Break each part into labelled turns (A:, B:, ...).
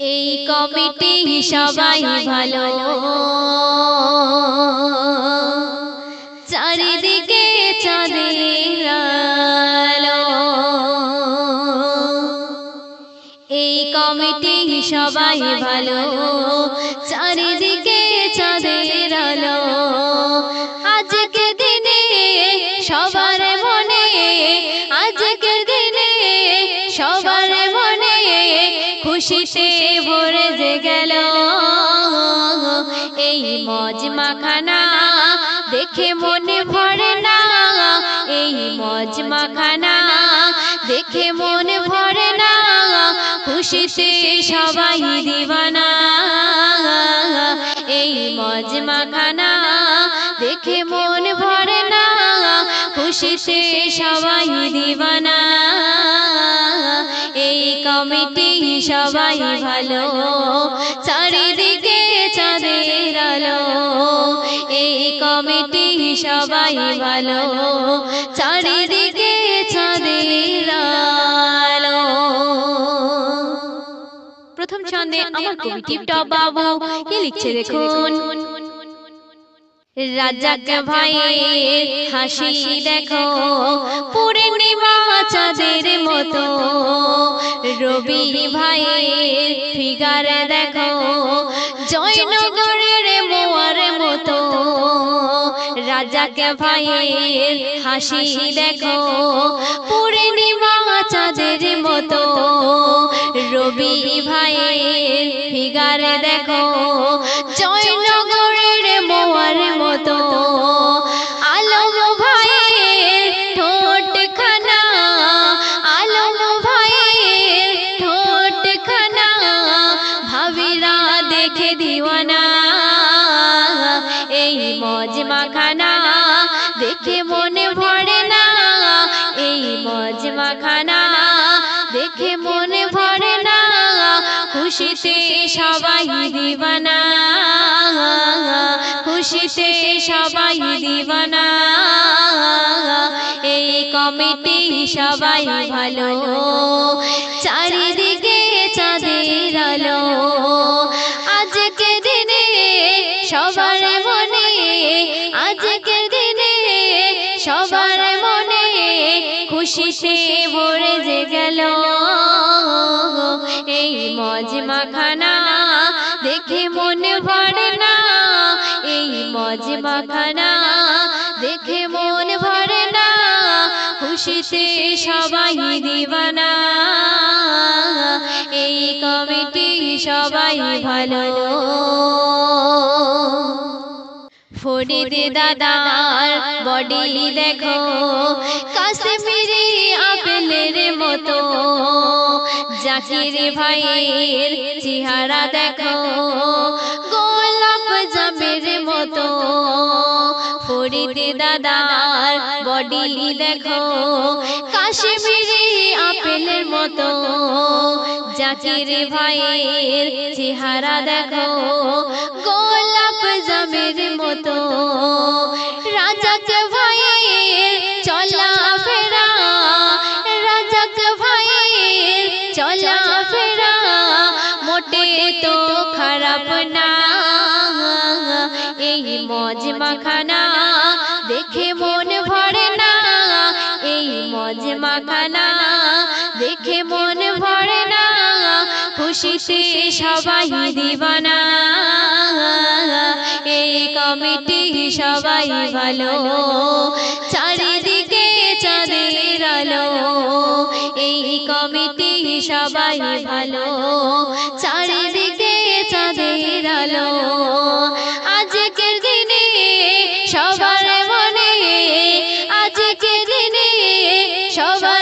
A: এই কমিটি সবাই ভালো। চারিদিকে চাঁদের আলো এই কমিটি সবাই ভালো। চারিদিকে চাঁদের আলো আজকে দিনে সবার খুশিতে ভরে যে গেল। এই মজ মাখানা দেখে মনে ভরে না। এই মজ মাখানা দেখে মনে ভরে না। খুশিতে সবাই দিবানা। এই মজ মাখানা দেখে মন ভরে না। খুশিতে সবাই দিবানা। কমিটি সবাই ভালো। চারিদিকে চাঁদের আলো। এই কমিটি সবাই ভালো। চারিদিকে চাঁদের আলো। প্রথম ছন্দে আমার টপ বাবু কি লিখছে দেখুন? রাজাক ভাইয়ের হাসি দেখো। পূর্ণিমা চাঁদের মতো। রবি ভাই, ফিগার দেখো। জয়নগরের মোয়ার মতো। রাজাকে ভাইয়ের হাসি দেখো। পূর্ণিমা চাঁদের মতো। রবি ভাইয়ের ফিগার দেখো। জয়নগরের দেখে দিওয়ানা, এই মজ মাখানা দেখে মনে ভরে না, এই মজ মাখানা দেখে মনে ভরে না, খুশিতে সবাই দিবানা খুশিতে সবাই দিবানা এই কমিটি সবাই ভালো, চারিদিকে সবার মনে, আজকের দিনে সবার মনে খুশিতে ভরে যে গেল। এই মজ মাখানা দেখে মনে ভরে না। এই মজ মাখানা দেখে মন ভরে না। খুশিতে সবাই দিবানা। কমিটি সবাই ভালো। ফরিদ দাদার বডি দেখো, কাশ্মীরি আপেলের মতো। জাকির ভাইয়ের চেহারা দেখো, গোলাপ জামের মতো। ফরিদ দাদার বডি দেখো, কাশ্মীরি আপেলের মতো। জাকির ভাইয়ের চেহারা দেখো, গোলাপ জামের মতো। রাজাক ভাইয়ের চলা ফেরা রাজাক ভাইয়ের চলা ফেরা মোটে তো খারাপ না। এই মজ মাখানা দেখে মন ভরে না। এই মজ মাখানা দেখে মন খুশিতে সবাই দিবানা। এই কমিটি সবাই ভালো। চারিদিকে চাঁদের আলো। এই কমিটি সবাই ভালো। চারিদিকে চাঁদের আলো। আজকের দিনে সবার মনে, আজকের দিনে সবার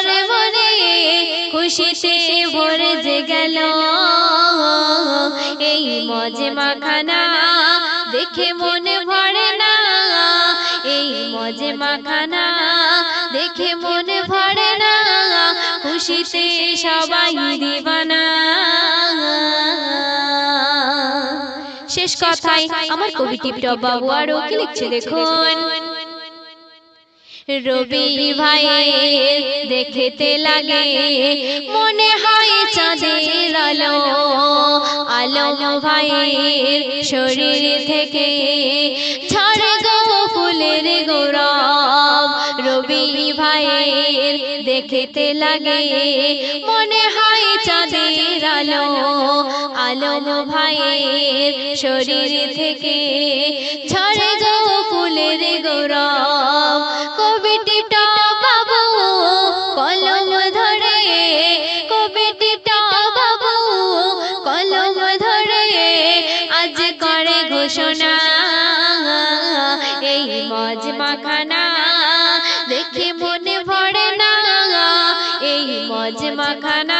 A: খুশিতে ভরে যে গেল। এই মজে মাখানা দেখে মনে ভরে না। এই মজে মাখানা দেখে মনে ভরে না। খুশিতে সবাই দিবানা। শেষ কথায় আমার কবি টিপটপ বাবু আরও কি লিখছে দেখুন। রবি ভাইয়ের দেখতে লাগে। মনে হয় চাঁদের আলো আলম ভাইয়ের শরীর থেকে। ঝরে গো ফুলের গৌরব, রবি ভাইয়ের দেখতে লাগে। মনে হয় চাঁদের আলো আলম ভাইয়ের শরীর থেকে। ঝরে মাখানা